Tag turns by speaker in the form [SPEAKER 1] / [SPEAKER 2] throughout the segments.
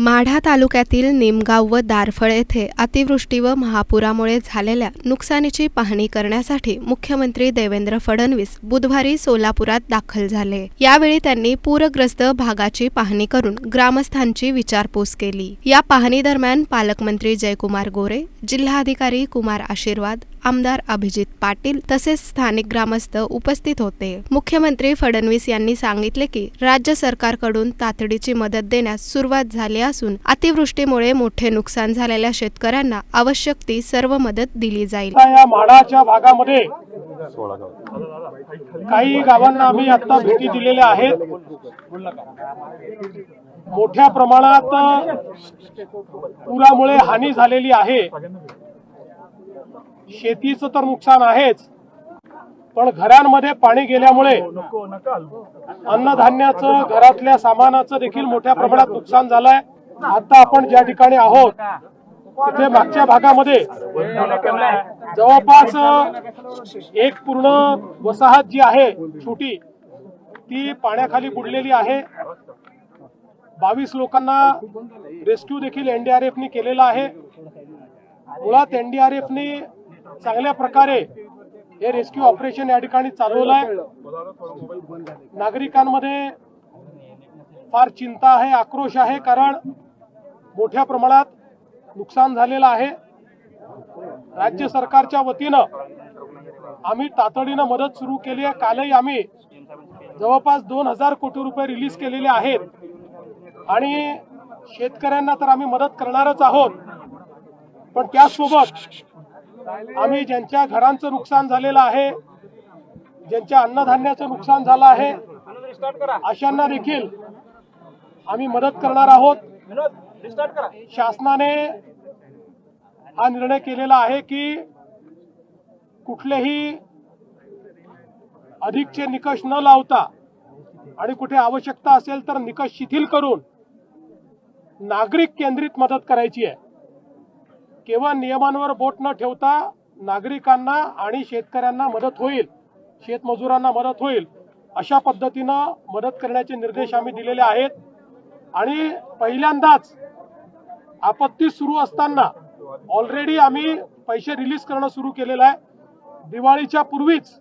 [SPEAKER 1] माढा तालुक्यातील निमगाव व दारफळ येथे अतिवृष्टी व महापुरामुळे झालेल्या नुकसानीची पाहणी करण्यासाठी मुख्यमंत्री देवेंद्र फडणवीस बुधवारी सोलापुरात दाखल झाले. यावेळी त्यांनी पूरग्रस्त भागाची पाहणी करून ग्रामस्थांची विचारपूस केली. या पाहणी दरम्यान पालकमंत्री जयकुमार गोरे जिल्हाधिकारी कुमार आशीर्वाद आमदार अभिजित पाटील तसेच स्थानिक ग्रामस्थ उपस्थित होते. मुख्यमंत्री फडणवीस यांनी सांगितले की राज्य सरकारकडून तातडीची मदत देण्यास सुरुवात झाली असून अतिवृष्टीमुळे मोठे नुकसान झालेल्या शेतकऱ्यांना आवश्यक ती सर्व मदत दिली जाईल.
[SPEAKER 2] या माडाच्या भागामध्ये काही गावांना आम्ही आता भेटी दिलेल्या आहेत. मोठ्या प्रमाणात पुरामुळे हानी झालेली आहे. शेतीचं तर नुकसान आहेच पण घरांमध्ये पाणी गेल्यामुळे अन्नधान्याचं घरातल्या सामानाचं देखील मोठ्या प्रमाणात नुकसान झालंय. आता आपण ज्या ठिकाणी आहोत तिथे मागच्या भागामध्ये जवळपास एक पूर्ण वसाहत जी आहे छोटी ती पाण्याखाली बुडलेली आहे. बावीस लोकांना रेस्क्यू देखील एनडीआरएफनी केलेला आहे. मुळात एनडीआरएफनी चांगल्या प्रकारे हे रेस्क्यू ऑपरेशन या ठिकाणी चालवलं आहे. नागरिकांमध्ये फार चिंता आहे आक्रोश आहे कारण मोठ्या प्रमाणात नुकसान झालेलं आहे. राज्य सरकारच्या वतीनं आम्ही तातडीनं मदत सुरू केली आहे. कालही आम्ही जवळपास दोन हजार कोटी रुपये रिलीज केलेले आहेत. आणि शेतकऱ्यांना तर आम्ही मदत करणारच आहोत. पण त्यासोबत आम्ही ज्यांच्या घरांचं नुकसान झालेलं आहे ज्यांच्या अन्नधान्याचं नुकसान झालं आहे अशांना देखील आम्ही मदत करणार आहोत. शासनाने हा निर्णय केलेला आहे की कुठलेही अधिकचे निकष न लावता आणि कुठे आवश्यकता असेल तर निकष शिथिल करून नागरिक केंद्रित मदत करायची आहे. केवळ नियमांवर बोट न ठेवता नागरिकांना आणि शेतकऱ्यांना मदत होईल शेतमजुरांना मदत होईल अशा पद्धतीनं मदत करण्याचे निर्देश आम्ही दिलेले आहेत. आणि पहिल्यांदाच आपत्ती सुरू असताना ऑलरेडी आम्ही पैसे रिलीज करणं सुरू केलेलं आहे. दिवाळीच्या पूर्वीच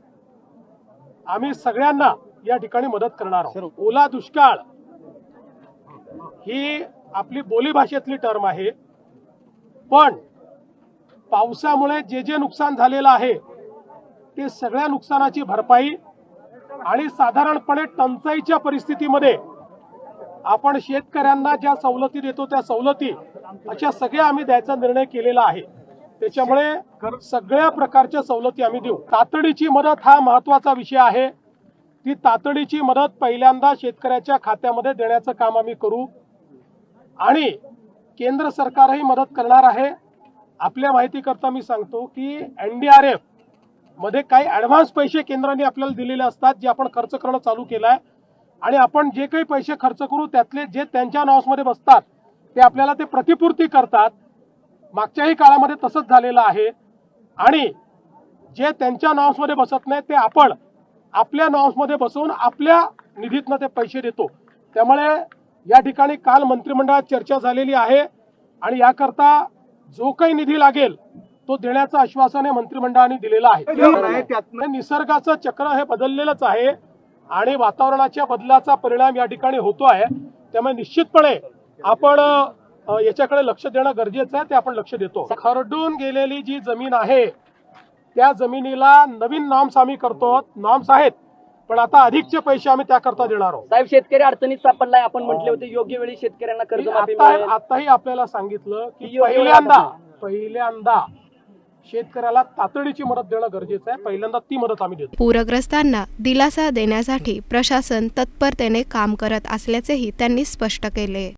[SPEAKER 2] आम्ही सगळ्यांना या ठिकाणी मदत करणार आहोत. ओला दुष्काळ ही आपली बोलीभाषेतली टर्म आहे. पण पावसामुळे जे जे नुकसान झालेलं आहे ते सगळ्या नुकसानाची भरपाई आणि साधारणपणे टंचाईच्या परिस्थितीमध्ये आपण शेतकऱ्यांना ज्या सवलती देतो त्या सवलती अशा सगळ्या आम्ही द्यायचा निर्णय केलेला आहे. त्याच्यामुळे सगळ्या प्रकारच्या सवलती आम्ही देऊ. तातडीची मदत हा महत्त्वाचा विषय आहे. ती तातडीची मदत पहिल्यांदा शेतकऱ्याच्या खात्यामध्ये देण्याचं काम आम्ही करू. आणि केंद्र सरकारही मदत करणार आहे. आपल्या माहितीकरता मी सांगतो की एनडीआरएफमध्ये काही ऍडव्हान्स पैसे केंद्राने आपल्याला दिलेले असतात जे आपण खर्च करणं चालू केलं आहे आणि आपण जे काही पैसे खर्च करू त्यातले जे त्यांच्या मध्ये बसतात ते आपल्याला ते प्रतिपूर्ती करतात. मागच्याही काळामध्ये तसंच झालेलं आहे. आणि जे त्यांच्या मध्ये बसत नाही ते आपण आपल्या मध्ये बसवून आपल्या निधीतनं ते पैसे देतो. त्यामुळे या ठिकाणी काल मंत्रिमंडळात चर्चा झालेली आहे. आणि याकरता जो काही निधी लागेल तो देण्याचं आश्वासन हे मंत्रिमंडळाने दिलेलं आहे. निसर्गाचं चक्र हे बदललेलंच आहे आणि वातावरणाच्या बदलाचा परिणाम या ठिकाणी होतो आहे. त्यामुळे निश्चितपणे आपण याच्याकडे लक्ष देणं गरजेचं आहे ते आपण लक्ष देतो. खरडून गेलेली जी जमीन आहे त्या जमिनीला नवीन नॉर्म्स आम्ही करतो. नॉर्म्स आहेत पण आता अधिकचे पैसे आम्ही त्याकरता देणार आहोत.
[SPEAKER 3] साहेब शेतकरी अडचणीत सापडलाय. आपण म्हटले होते योग्य वेळी शेतकऱ्यांना मिळेल.
[SPEAKER 2] आताही आपल्याला सांगितलं की पहिल्यांदा पहिल्यांदा शेतकऱ्याला तातडीची मदत देणं गरजेचं आहे. पहिल्यांदा ती मदत आम्ही देतो.
[SPEAKER 1] पूरग्रस्तांना दिलासा देण्यासाठी प्रशासन तत्परतेने काम करत असल्याचेही त्यांनी स्पष्ट केले.